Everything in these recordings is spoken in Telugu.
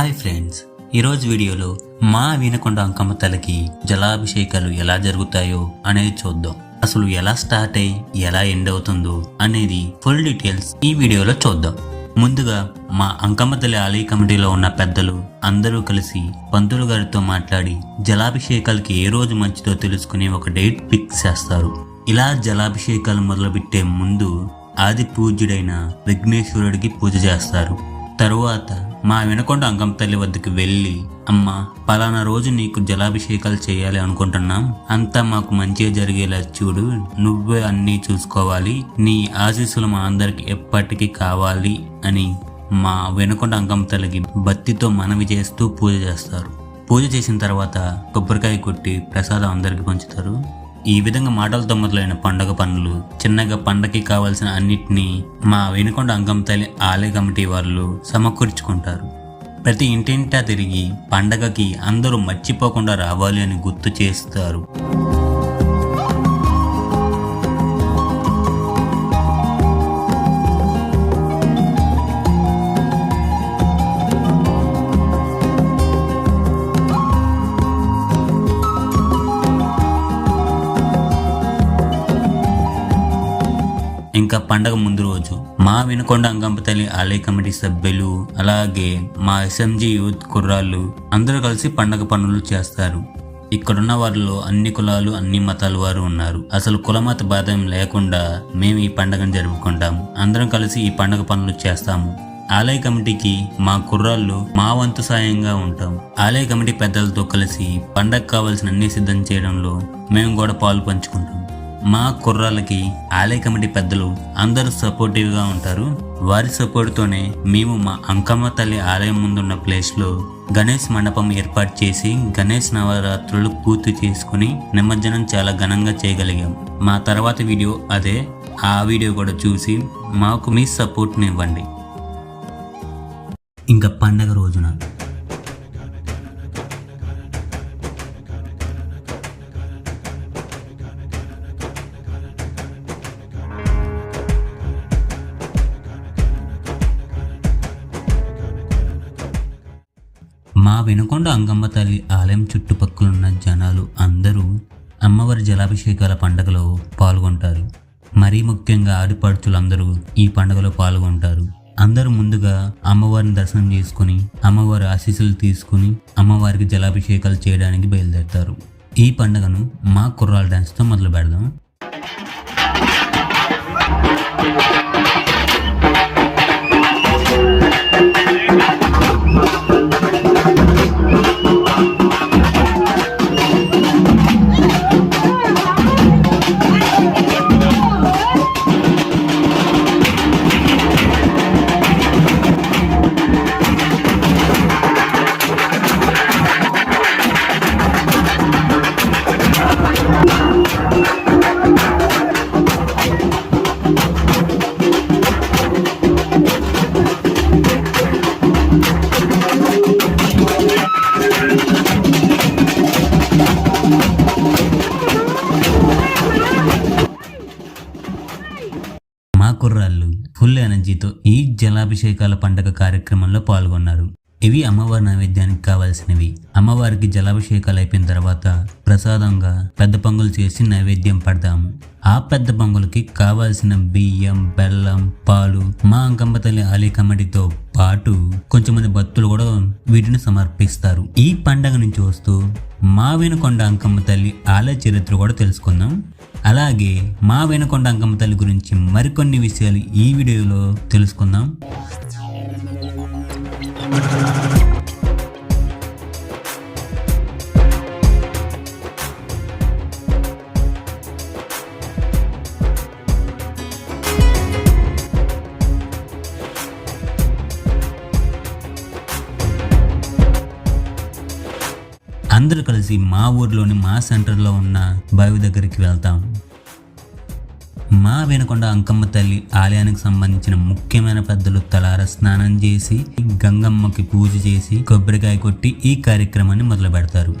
హాయ్ ఫ్రెండ్స్ ఈరోజు వీడియోలో మా వినకొండ అంకమ్మ తల్లికి జలాభిషేకాలు ఎలా జరుగుతాయో అనేది చూద్దాం. అసలు ఎలా స్టార్ట్ అయ్యి ఎలా ఎండ్ అవుతుందో అనేది ఫుల్ డీటెయిల్స్ ఈ వీడియోలో చూద్దాం. ముందుగా మా అంకమ్మ తల్లి ఆలయ కమిటీలో ఉన్న పెద్దలు అందరూ కలిసి పంతులు గారితో మాట్లాడి జలాభిషేకాలకి ఏ రోజు మంచిదో తెలుసుకుని ఒక డేట్ ఫిక్స్ చేస్తారు. ఇలా జలాభిషేకాలు మొదలుపెట్టే ముందు ఆది పూజ్యుడైన విఘ్నేశ్వరుడికి పూజ చేస్తారు. తరువాత మా వినకొండ అంగం తల్లి వద్దకు వెళ్ళి అమ్మ పలానా రోజు నీకు జలాభిషేకాలు చేయాలి అనుకుంటున్నాం. అంతా మాకు మంచిగా జరిగేలా చూడు. నువ్వే అన్నీ చూసుకోవాలి. నీ ఆశీస్సులు మా అందరికి ఎప్పటికీ కావాలి అని మా వెనుకొండ అంగం తల్లికి భక్తితో మనవి చేస్తూ పూజ చేస్తారు. పూజ చేసిన తర్వాత కొబ్బరికాయ కొట్టి ప్రసాదం అందరికి పంచుతారు. ఈ విధంగా మాటలతో మొదలైన పండగ పనులు చిన్నగా పండగకి కావాల్సిన అన్నిటినీ మా వెనుకొండ అంగం తల్లి ఆలయ కమిటీ వాళ్ళు సమకూర్చుకుంటారు. ప్రతి ఇంటింటా తిరిగి పండగకి అందరూ మర్చిపోకుండా రావాలి అని గుర్తు చేస్తారు. ఇంకా పండగ ముందు రోజు మా వినకొండ అంగంపతల్లి ఆలయ కమిటీ సభ్యులు అలాగే మా ఎస్ఎంజి యూత్ కుర్రాళ్ళు అందరూ కలిసి పండగ పనులు చేస్తారు. ఇక్కడున్న వారిలో అన్ని కులాలు అన్ని మతాల వారు ఉన్నారు. అసలు కులమత భేదం లేకుండా మేము ఈ పండగను జరుపుకుంటాము అందరం కలిసి ఈ పండగ పనులు చేస్తాము. ఆలయ కమిటీకి మా కుర్రాళ్ళు మా వంతు సాయంగా ఉంటాం. ఆలయ కమిటీ పెద్దలతో కలిసి పండగ కావాల్సిన అన్ని సిద్ధం చేయడంలో మేము కూడా పాలు పంచుకుంటాం. మా కుర్రాళ్ళకి ఆలయ కమిటీ పెద్దలు అందరూ సపోర్టివ్గా ఉంటారు. వారి సపోర్ట్తోనే మేము మా అంకమ్మ తల్లి ఆలయం ముందున్న ప్లేస్లో గణేష్ మండపం ఏర్పాటు చేసి గణేష్ నవరాత్రులు పూర్తి చేసుకుని నిమజ్జనం చాలా ఘనంగా చేయగలిగాం. మా తర్వాత వీడియో అదే. ఆ వీడియో కూడా చూసి మాకు మీ సపోర్ట్ని ఇవ్వండి. ఇంకా పండగ రోజున మా వెనుకొండ అంగమ్మ తల్లి ఆలయం చుట్టుపక్కలున్న జనాలు అందరూ అమ్మవారి జలాభిషేకాల పండుగలో పాల్గొంటారు. మరీ ముఖ్యంగా ఆడిపడుచులందరూ ఈ పండుగలో పాల్గొంటారు. అందరూ ముందుగా అమ్మవారిని దర్శనం చేసుకుని అమ్మవారి ఆశీస్సులు తీసుకుని అమ్మవారికి జలాభిషేకాలు చేయడానికి బయలుదేరుతారు. ఈ పండుగను మా కుర్రాల డ్యాన్స్తో మొదలు పెడదాం కుర్రాళ్ళు ఫుల్ ఎనర్జీతో ఈ జలాభిషేకాల పండగ కార్యక్రమంలో పాల్గొన్నారు. ఇవి అమ్మవారి నైవేద్యానికి కావాల్సినవి. అమ్మవారికి జలాభిషేకాలు అయిపోయిన తర్వాత ప్రసాదంగా పెద్ద పొంగులు చేసి నైవేద్యం పడతాము ఆ పెద్ద పొంగులకి కావాల్సిన బియ్యం బెల్లం పాలు మా అంకమ్మ తల్లి ఆలీ కమిటీతో పాటు కొంచెమంది భక్తులు కూడా వీటిని సమర్పిస్తారు. ఈ పండగ నుంచి వస్తూ మా వెనుకొండ అంకమ్మ తల్లి ఆలయ చరిత్ర కూడా తెలుసుకుందాం. అలాగే మా వెనుకొండ అంకమ్మ తల్లి గురించి మరికొన్ని విషయాలు ఈ వీడియోలో తెలుసుకుందాం. కలిసి మా ఊర్లోని మా సెంటర్లో ఉన్న బావి దగ్గరికి వెళ్తాం. మా వెనుకొండ అంకమ్మ తల్లి ఆలయానికి సంబంధించిన ముఖ్యమైన పెద్దలు తలార స్నానం చేసి గంగమ్మకి పూజ చేసి కొబ్బరికాయ కొట్టి ఈ కార్యక్రమాన్ని మొదలు పెడతారు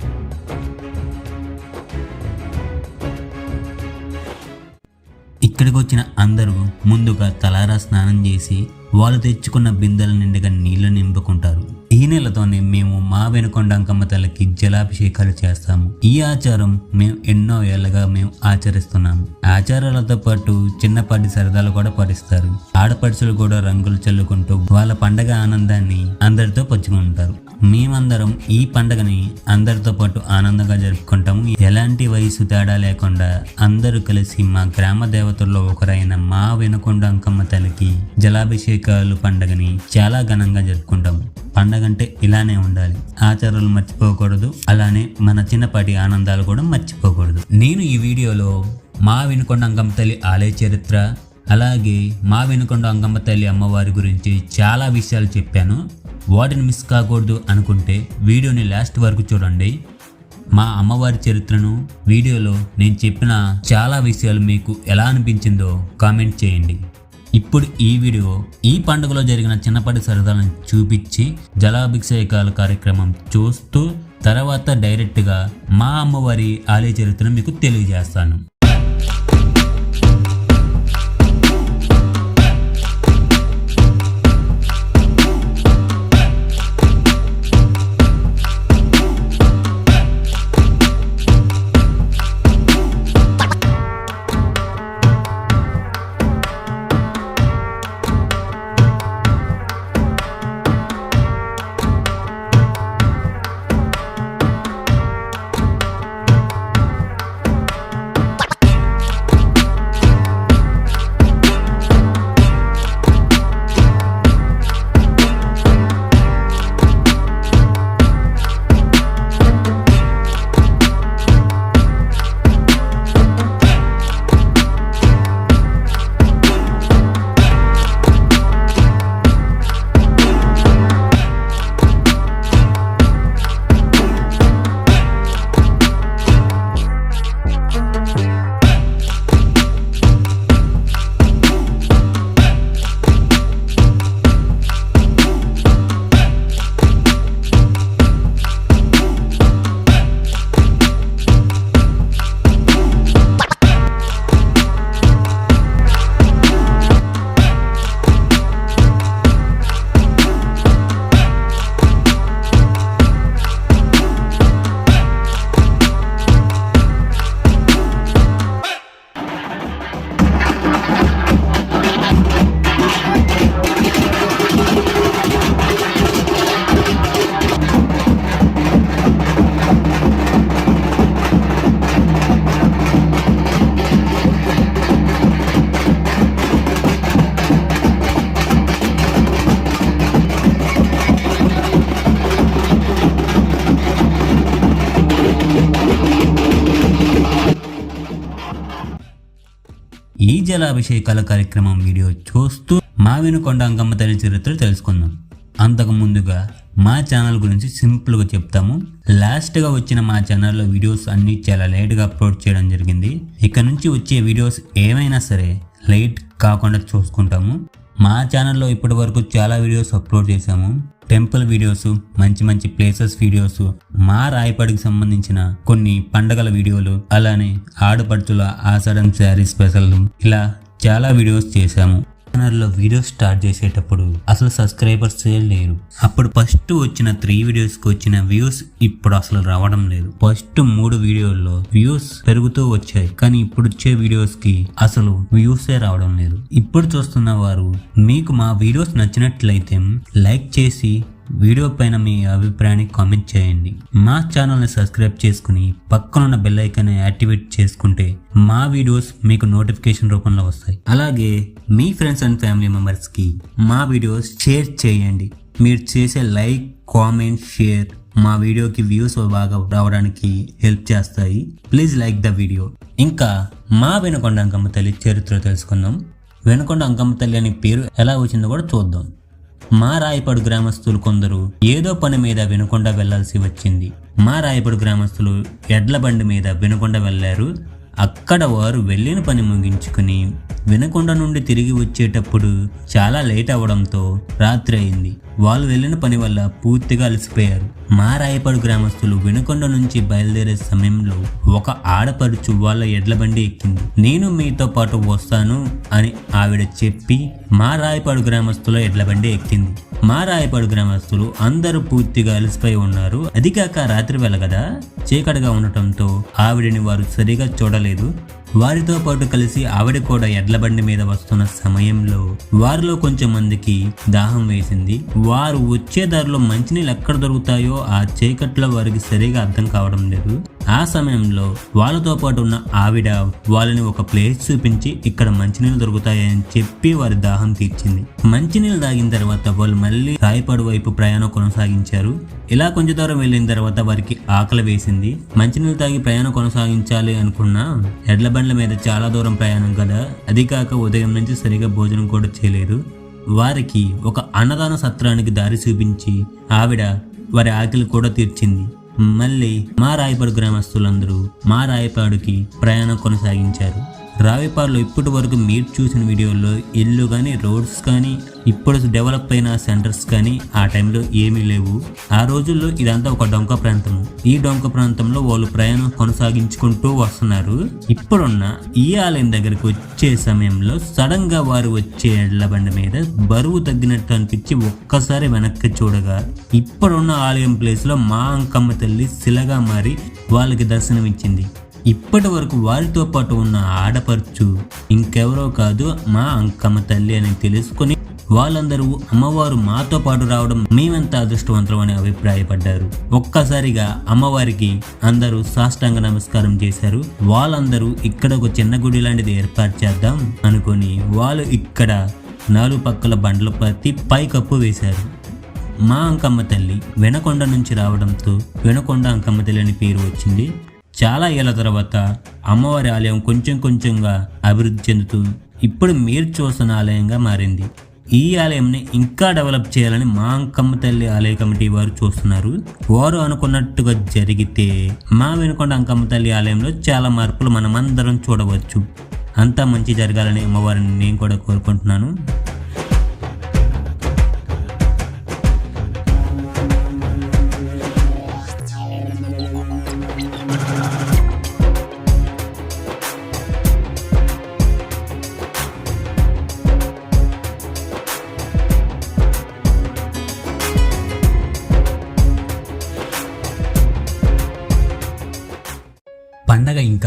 ఇక్కడికి వచ్చిన అందరూ ముందుగా తలారా స్నానం చేసి వాళ్ళు తెచ్చుకున్న బిందెల నిండుగా నీళ్ళు నింపుకుంటారు. ఈ నెలతోనే మేము మా వెనుకొండ అంకమ్మ తల్లికి జలాభిషేకాలు చేస్తాము. ఈ ఆచారం మేము ఎన్నో ఏళ్ళగా మేము ఆచరిస్తున్నాము. ఆచారాలతో పాటు చిన్నపాటి సరదాలు కూడా పాటిస్తారు. ఆడపడుచులు కూడా రంగులు చల్లుకుంటూ వాళ్ళ పండగ ఆనందాన్ని అందరితో పంచుకుంటారు. మేమందరం ఈ పండగని అందరితో పాటు ఆనందంగా జరుపుకుంటాము. ఎలాంటి వయసు తేడా లేకుండా అందరూ కలిసి మా గ్రామ దేవతల్లో ఒకరైన మా వినకొండ అంకమ్మ తల్లికి జలాభిషేకాలు పండగని చాలా ఘనంగా జరుపుకుంటాము. పండగ అంటే ఇలానే ఉండాలి. ఆచారాలు మర్చిపోకూడదు. అలానే మన చిన్నపాటి ఆనందాలు కూడా మర్చిపోకూడదు. నేను ఈ వీడియోలో మా వెనుకొండ అంకమ్మ తల్లి ఆలయ చరిత్ర అలాగే మా వెనుకొండ అంకమ్మ తల్లి అమ్మవారి గురించి చాలా విషయాలు చెప్పాను. వాటిని మిస్ కాకూడదు అనుకుంటే వీడియోని లాస్ట్ వరకు చూడండి. మా అమ్మవారి చరిత్రను వీడియోలో నేను చెప్పిన చాలా విషయాలు మీకు ఎలా అనిపించిందో కామెంట్ చేయండి. ఇప్పుడు ఈ వీడియో ఈ పండుగలో జరిగిన చిన్నపాటి సరదాలను చూపించి జలాభిషేకాల కార్యక్రమం చూస్తూ తర్వాత డైరెక్ట్గా మా అమ్మవారి ఆలయ చరిత్రను మీకు తెలియజేస్తాను. జలాభిషేకాల కార్యక్రమం వీడియో చూస్తూ మా వెనుకొండ అంకమ్మ తల్లి చరిత్ర తెలుసుకుందాం. అంతకు ముందుగా మా ఛానల్ గురించి సింపుల్గా చెప్తాము. లాస్ట్గా వచ్చిన మా ఛానల్లో వీడియోస్ అన్నీ చాలా లేట్గా అప్లోడ్ చేయడం జరిగింది. ఇక నుంచి వచ్చే వీడియోస్ ఏమైనా సరే లైట్ కాకుండా చూసుకుంటాము. మా ఛానల్లో ఇప్పటి వరకు చాలా వీడియోస్ అప్లోడ్ చేశాము. టెంపుల్ వీడియోస్ మంచి మంచి ప్లేసెస్ వీడియోస్ మా రాయపాడికి సంబంధించిన కొన్ని పండగల వీడియోలు అలానే ఆడపడుచుల ఆసడం శారీ స్పెషల్ ఇలా చాలా వీడియోస్ చేశాము. ఛానల్లో వీడియోస్ స్టార్ట్ చేసేటప్పుడు అసలు సబ్స్క్రైబర్స్ లేరు. అప్పుడు ఫస్ట్ వచ్చిన త్రీ వీడియోస్కి వచ్చిన వ్యూస్ ఇప్పుడు అసలు రావడం లేదు. ఫస్ట్ మూడు వీడియోల్లో వ్యూస్ పెరుగుతూ వచ్చాయి. కానీ ఇప్పుడు వచ్చే వీడియోస్కి అసలు వ్యూసే రావడం లేదు. ఇప్పుడు చూస్తున్న వారు మీకు మా వీడియోస్ నచ్చినట్లయితే లైక్ చేసి వీడియో పైన మీ అభిప్రాయాన్ని కామెంట్ చేయండి. మా ఛానల్ని సబ్స్క్రైబ్ చేసుకుని పక్కనున్న బెల్ ఐకాన్ని యాక్టివేట్ చేసుకుంటే మా వీడియోస్ మీకు నోటిఫికేషన్ రూపంలో వస్తాయి. అలాగే మీ ఫ్రెండ్స్ అండ్ ఫ్యామిలీ మెంబర్స్కి మా వీడియోస్ షేర్ చేయండి. మీరు చేసే లైక్ కామెంట్ షేర్ మా వీడియోకి వ్యూస్ బాగా రావడానికి హెల్ప్ చేస్తాయి. Please like the video. ఇంకా మా వెనుకొండ అంకమ్మ తల్లి చరిత్ర తెలుసుకుందాం. వెనుకొండ అంకమ్మ తల్లి అనే పేరు ఎలా వచ్చిందో కూడా చూద్దాం. మా రాయపాడు గ్రామస్తులు కొందరు ఏదో పని మీద వినకొండ వెళ్ళాల్సి వచ్చింది. మా రాయపాడు గ్రామస్తులు ఎడ్ల బండి మీద వినకొండ వెళ్ళారు. అక్కడ వారు వెళ్ళిన పని ముగించుకుని వినకొండ నుండి తిరిగి వచ్చేటప్పుడు చాలా లేట్ అవడంతో రాత్రి అయింది. వాళ్ళు వెళ్ళిన పని వల్ల పూర్తిగా అలసిపోయారు. మా రాయపాడు గ్రామస్తులు వినకొండ నుంచి బయలుదేరే సమయంలో ఒక ఆడపడుచు వాళ్ళ ఎడ్ల బండి ఎక్కింది. నేను మీతో పాటు వస్తాను అని ఆవిడ చెప్పి మా రాయపాడు గ్రామస్తుల ఎడ్ల బండి ఎక్కింది. మా రాయపాడు గ్రామస్తులు అందరూ పూర్తిగా అలసిపోయి ఉన్నారు. అది కాక రాత్రి వేళ కదా? చీకటిగా ఉండటంతో ఆవిడని వారు సరిగా చూడలేదు. neydi? వారితో పాటు కలిసి ఆవిడ కూడా ఎడ్ల బండి మీద వస్తున్న సమయంలో వారిలో కొంచెం మందికి దాహం వేసింది. వారు వచ్చే దారిలో మంచినీళ్ళు ఎక్కడ దొరుకుతాయో ఆ చీకట్లో వారికి సరిగా అర్థం కావడం లేదు. ఆ సమయంలో వాళ్ళతో పాటు ఉన్న ఆవిడ వాళ్ళని ఒక ప్లేస్ చూపించి ఇక్కడ మంచినీళ్ళు దొరుకుతాయని చెప్పి వారి దాహం తీర్చింది. మంచినీళ్ళు తాగిన తర్వాత వాళ్ళు మళ్ళీ రాయపాడు వైపు ప్రయాణం కొనసాగించారు. ఇలా కొంచెం దూరం వెళ్ళిన తర్వాత వారికి ఆకలి వేసింది. మంచినీళ్ళు తాగి ప్రయాణం కొనసాగించాలి అనుకున్న ఎడ్ల బండ్ల మీద చాలా దూరం ప్రయాణం కదా? అది కాక ఉదయం నుంచి సరిగా భోజనం కూడా చేయలేదు. వారికి ఒక అన్నదాన సత్రానికి దారి చూపించి ఆవిడ వారి ఆకలి కూడా తీర్చింది. మళ్ళీ మా రాయపాడు గ్రామస్తులందరూ మా రాయపాడుకి ప్రయాణం కొనసాగించారు. రావిపాడులో ఇప్పటి వరకు మీరు చూసిన వీడియోల్లో ఇల్లు కానీ రోడ్స్ కానీ ఇప్పుడు డెవలప్ అయిన సెంటర్స్ కానీ ఆ టైంలో ఏమీ లేవు. ఆ రోజుల్లో ఇదంతా ఒక డొంక ప్రాంతము. ఈ డొంక ప్రాంతంలో వాళ్ళు ప్రయాణం కొనసాగించుకుంటూ వస్తున్నారు. ఇప్పుడున్న ఈ ఆలయం దగ్గరికి వచ్చే సమయంలో సడన్గా వారు వచ్చే ఎడ్ల బండి మీద బరువు తగ్గినట్టు అనిపించి ఒక్కసారి వెనక్కి చూడగా ఇప్పుడున్న ఆలయం ప్లేస్లో మా అంకమ్మ తల్లి శిలగా మారి వాళ్ళకి దర్శనమిచ్చింది. ఇప్పటి వరకు వారితో పాటు ఉన్న ఆడపడుచు ఇంకెవరో కాదు మా అంకమ్మ తల్లి అని తెలుసుకొని వాళ్ళందరూ అమ్మవారు మాతో పాటు రావడం మేమెంత అదృష్టవంతం అని అభిప్రాయపడ్డారు. ఒక్కసారిగా అమ్మవారికి అందరూ సాష్టాంగ నమస్కారం చేశారు. వాళ్ళందరూ ఇక్కడ ఒక చిన్న గుడి లాంటిది ఏర్పాటు చేద్దాం అనుకొని వాళ్ళు ఇక్కడ నాలుగు పక్కల బండ్లు పత్తి పై కప్పు వేశారు. మా అంకమ్మ తల్లి వెనకొండ నుంచి రావడంతో వెనకొండ అంకమ్మ తల్లి అని పేరు వచ్చింది. చాలా ఏళ్ళ తర్వాత అమ్మవారి ఆలయం కొంచెం కొంచెంగా అభివృద్ధి చెందుతూ ఇప్పుడు మీరు చూస్తున్న ఆలయంగా మారింది. ఈ ఆలయంని ఇంకా డెవలప్ చేయాలని మా అంకమ్మ తల్లి ఆలయ కమిటీ వారు చూస్తున్నారు. వారు అనుకున్నట్టుగా జరిగితే మా వెనుకొండ అంకమ్మ తల్లి ఆలయంలో చాలా మార్పులు మనమందరం చూడవచ్చు. అంతా మంచి జరగాలని అమ్మవారిని నేను కూడా కోరుకుంటున్నాను.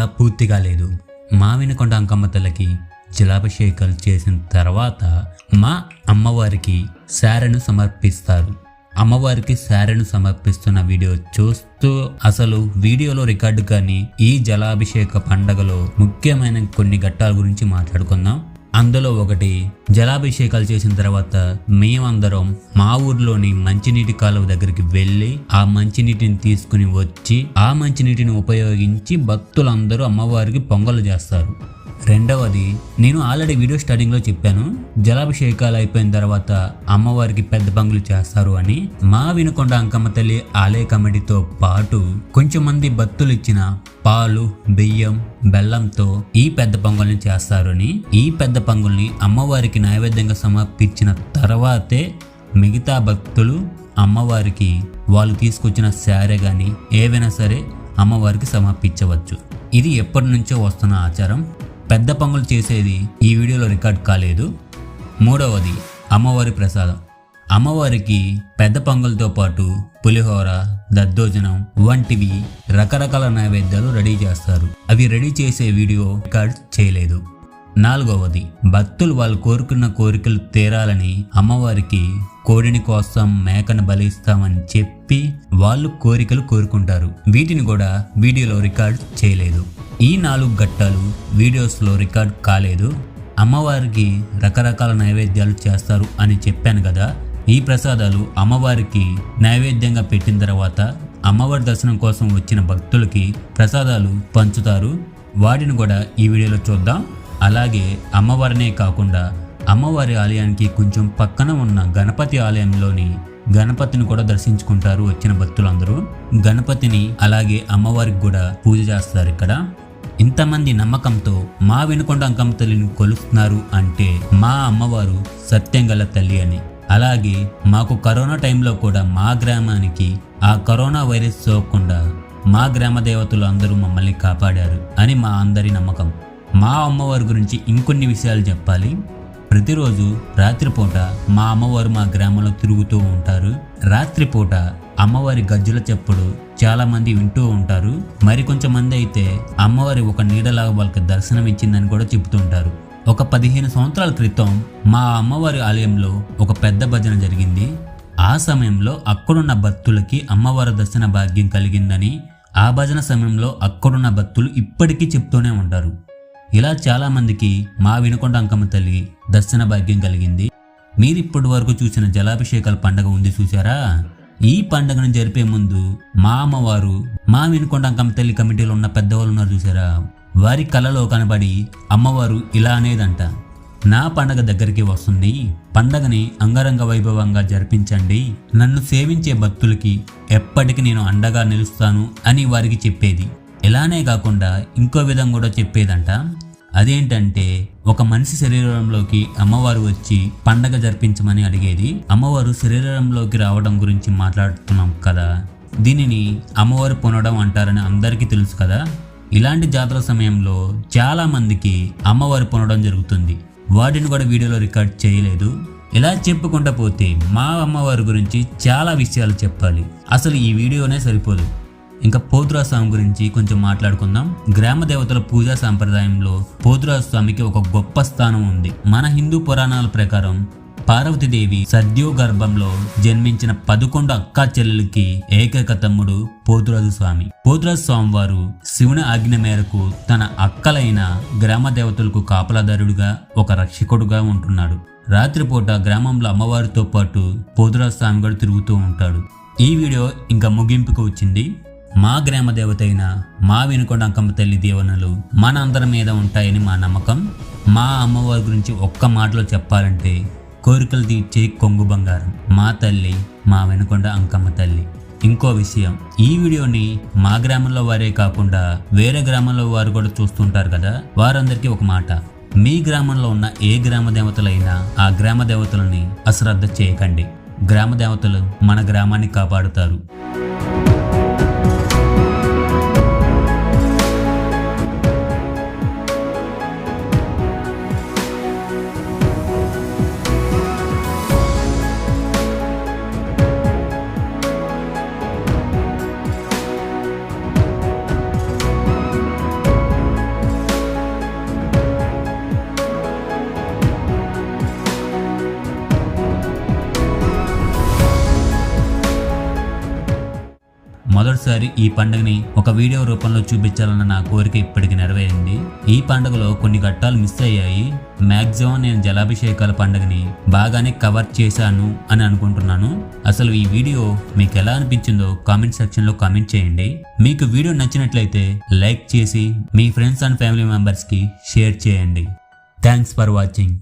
ఇంకా పూర్తిగా లేదు. మావినకొండ అంకమ్మ తల్లికి జలాభిషేకాలు చేసిన తర్వాత మా అమ్మవారికి శారను సమర్పిస్తారు. అమ్మవారికి శారను సమర్పిస్తున్న వీడియో చూస్తూ అసలు వీడియోలో రికార్డు కానీ ఈ జలాభిషేక పండగలో ముఖ్యమైన కొన్ని ఘట్టాల గురించి మాట్లాడుకుందాం. అందులో ఒకటి జలాభిషేకాలు చేసిన తర్వాత మేమందరం మా ఊర్లోని మంచినీటి కాలువ దగ్గరికి వెళ్ళి ఆ మంచినీటిని తీసుకుని వచ్చి ఆ మంచినీటిని ఉపయోగించి భక్తులందరూ అమ్మవారికి పొంగలు చేస్తారు. రెండవది నేను ఆల్రెడీ వీడియో స్టార్టింగ్లో చెప్పాను జలాభిషేకాలు అయిపోయిన తర్వాత అమ్మవారికి పెద్ద పంగులు చేస్తారు అని. మా వినుకొండ అంకమ్మ తల్లి ఆలయ కమిటీతో పాటు కొంచెం మంది భక్తులు ఇచ్చిన పాలు బియ్యం బెల్లంతో ఈ పెద్ద పొంగల్ని చేస్తారని. ఈ పెద్ద పొంగల్ని అమ్మవారికి నైవేద్యంగా సమర్పించిన తర్వాతే మిగతా భక్తులు అమ్మవారికి వాళ్ళు తీసుకొచ్చిన శారీ కానీ ఏవైనా సరే అమ్మవారికి సమర్పించవచ్చు. ఇది ఎప్పటి నుంచో వస్తున్న ఆచారం. పెద్ద పనులు చేసేది ఈ వీడియోలో రికార్డ్ కాలేదు. మూడవది అమ్మవారి ప్రసాదం. అమ్మవారికి పెద్ద పొంగల్తో పాటు పులిహోర దద్దోజనం వంటివి రకరకాల నైవేద్యాలు రెడీ చేస్తారు. అవి రెడీ చేసే వీడియో రికార్డ్ చేయలేదు. నాలుగవది భక్తులు వాళ్ళు కోరుకున్న కోరికలు తీరాలని అమ్మవారికి కోడిని కోసం మేకను బలిస్తామని చెప్పి వాళ్ళు కోరికలు కోరుకుంటారు. వీటిని కూడా వీడియోలో రికార్డ్ చేయలేదు. ఈ నాలుగు ఘట్టాలు వీడియోస్లో రికార్డ్ కాలేదు. అమ్మవారికి రకరకాల నైవేద్యాలు చేస్తారు అని చెప్పాను కదా. ఈ ప్రసాదాలు అమ్మవారికి నైవేద్యంగా పెట్టిన తర్వాత అమ్మవారి దర్శనం కోసం వచ్చిన భక్తులకి ప్రసాదాలు పంచుతారు. వాటిని కూడా ఈ వీడియోలో చూద్దాం. అలాగే అమ్మవారినే కాకుండా అమ్మవారి ఆలయానికి కొంచెం పక్కన ఉన్న గణపతి ఆలయంలోని గణపతిని కూడా దర్శించుకుంటారు వచ్చిన భక్తులందరూ. గణపతిని అలాగే అమ్మవారికి కూడా పూజ చేస్తారు ఇక్కడ. ఇంతమంది నమ్మకంతో మా వెనుకొండ అంకమ్మ తల్లిని కొలుస్తున్నారు అంటే మా అమ్మవారు సత్యం గల తల్లి అని. అలాగే మాకు కరోనా టైంలో కూడా మా గ్రామానికి ఆ కరోనా వైరస్ సోకకుండా మా గ్రామ దేవతలు అందరూ మమ్మల్ని కాపాడారు అని మా అందరి నమ్మకం. మా అమ్మవారి గురించి ఇంకొన్ని విషయాలు చెప్పాలి. ప్రతిరోజు రాత్రిపూట మా అమ్మవారు మా గ్రామంలో తిరుగుతూ ఉంటారు. రాత్రిపూట అమ్మవారి గజ్జల చెప్పుడు చాలా మంది వింటూ ఉంటారు. మరి కొంతమంది మంది అయితే అమ్మవారి ఒక నీడలాగా వాళ్ళకి దర్శనం ఇచ్చిందని కూడా చెబుతుంటారు. ఒక పదిహేను సంవత్సరాల క్రితం మా అమ్మవారి ఆలయంలో ఒక పెద్ద భజన జరిగింది. ఆ సమయంలో అక్కడున్న భక్తులకి అమ్మవారి దర్శన భాగ్యం కలిగిందని ఆ భజన సమయంలో అక్కడున్న భక్తులు ఇప్పటికీ చెప్తూనే ఉంటారు. ఇలా చాలా మందికి మా వినుకొండ అంకమ్మ తల్లి దర్శన భాగ్యం కలిగింది. మీరు ఇప్పటి వరకు చూసిన జలాభిషేకాల పండగ ఉంది చూసారా ఈ పండగను జరిపే ముందు మా అమ్మవారు మా వినుకొండ అంకమ్మ తల్లి కమిటీలో ఉన్న పెద్దవాళ్ళు ఉన్నారు చూసారా వారి కలలో కనబడి అమ్మవారు ఇలా అనేదంట. నా పండగ దగ్గరికి వస్తుంది. పండగని అంగరంగ వైభవంగా జరిపించండి. నన్ను సేవించే భక్తులకి ఎప్పటికీ నేను అండగా నిలుస్తాను అని వారికి చెప్పేది. ఇలానే కాకుండా ఇంకో విధం కూడా చెప్పేదంట. అదేంటంటే ఒక మనిషి శరీరంలోకి అమ్మవారు వచ్చి పండగ జరిపించమని అడిగేది. అమ్మవారు శరీరంలోకి రావడం గురించి మాట్లాడుతున్నాం కదా. దీనిని అమ్మవారు పొనడం అంటారని అందరికీ తెలుసు కదా. ఇలాంటి జాతర సమయంలో చాలా మందికి అమ్మవారు పొనడం జరుగుతుంది. వాటిని కూడా వీడియోలో రికార్డ్ చేయలేదు. ఇలా చెప్పుకుంటా పోతే మా అమ్మవారి గురించి చాలా విషయాలు చెప్పాలి. అసలు ఈ వీడియోనే సరిపోదు. ఇంకా పోతురాజు స్వామి గురించి కొంచెం మాట్లాడుకుందాం. గ్రామ దేవతల పూజా సాంప్రదాయంలో పోతురాజు స్వామికి ఒక గొప్ప స్థానం ఉంది. మన హిందూ పురాణాల ప్రకారం పార్వతీదేవి సద్యో గర్భంలో జన్మించిన పదకొండు అక్కా చెల్లెలకి ఏకైక తమ్ముడు పోతురాజు స్వామి. పోతురాజు స్వామి వారు శివుని ఆజ్ఞ మేరకు తన అక్కలైన గ్రామ దేవతలకు కాపలాదారుడుగా ఒక రక్షకుడుగా ఉంటున్నాడు. రాత్రిపూట గ్రామంలో అమ్మవారితో పాటు పోతురాజు స్వామి కూడా తిరుగుతూ ఉంటాడు. ఈ వీడియో ఇంకా ముగింపుకు వచ్చింది. మా గ్రామ దేవత అయిన మా వినుకొండ అంకమ్మ తల్లి దీవెనలు మన అందరి మీద ఉంటాయని మా నమ్మకం. మా అమ్మవారి గురించి ఒక్క మాటలో చెప్పాలంటే కోరికలు తీర్చే కొంగు బంగారం. మా తల్లి మా వెనుకొండ అంకమ్మ తల్లి. ఇంకో విషయం ఈ వీడియోని మా గ్రామంలో వారే కాకుండా వేరే గ్రామంలో వారు కూడా చూస్తుంటారు కదా? వారందరికీ ఒక మాట మీ గ్రామంలో ఉన్న ఏ గ్రామ దేవతలైనా ఆ గ్రామ దేవతలని అశ్రద్ధ చేయకండి. గ్రామ దేవతలు మన గ్రామాన్ని కాపాడుతారు. మొదటిసారి ఈ పండుగని ఒక వీడియో రూపంలో చూపించాలన్న నా కోరిక ఇప్పటికి నెరవేరింది. ఈ పండుగలో కొన్ని ఘట్టాలు మిస్ అయ్యాయి. మ్యాక్సిమం నేను జలాభిషేకాల పండుగని బాగానే కవర్ చేశాను అని అనుకుంటున్నాను. అసలు ఈ వీడియో మీకు ఎలా అనిపించిందో కామెంట్ సెక్షన్లో కామెంట్ చేయండి. మీకు వీడియో నచ్చినట్లయితే లైక్ చేసి మీ ఫ్రెండ్స్ అండ్ ఫ్యామిలీ మెంబర్స్కి షేర్ చేయండి. Thanks for watching.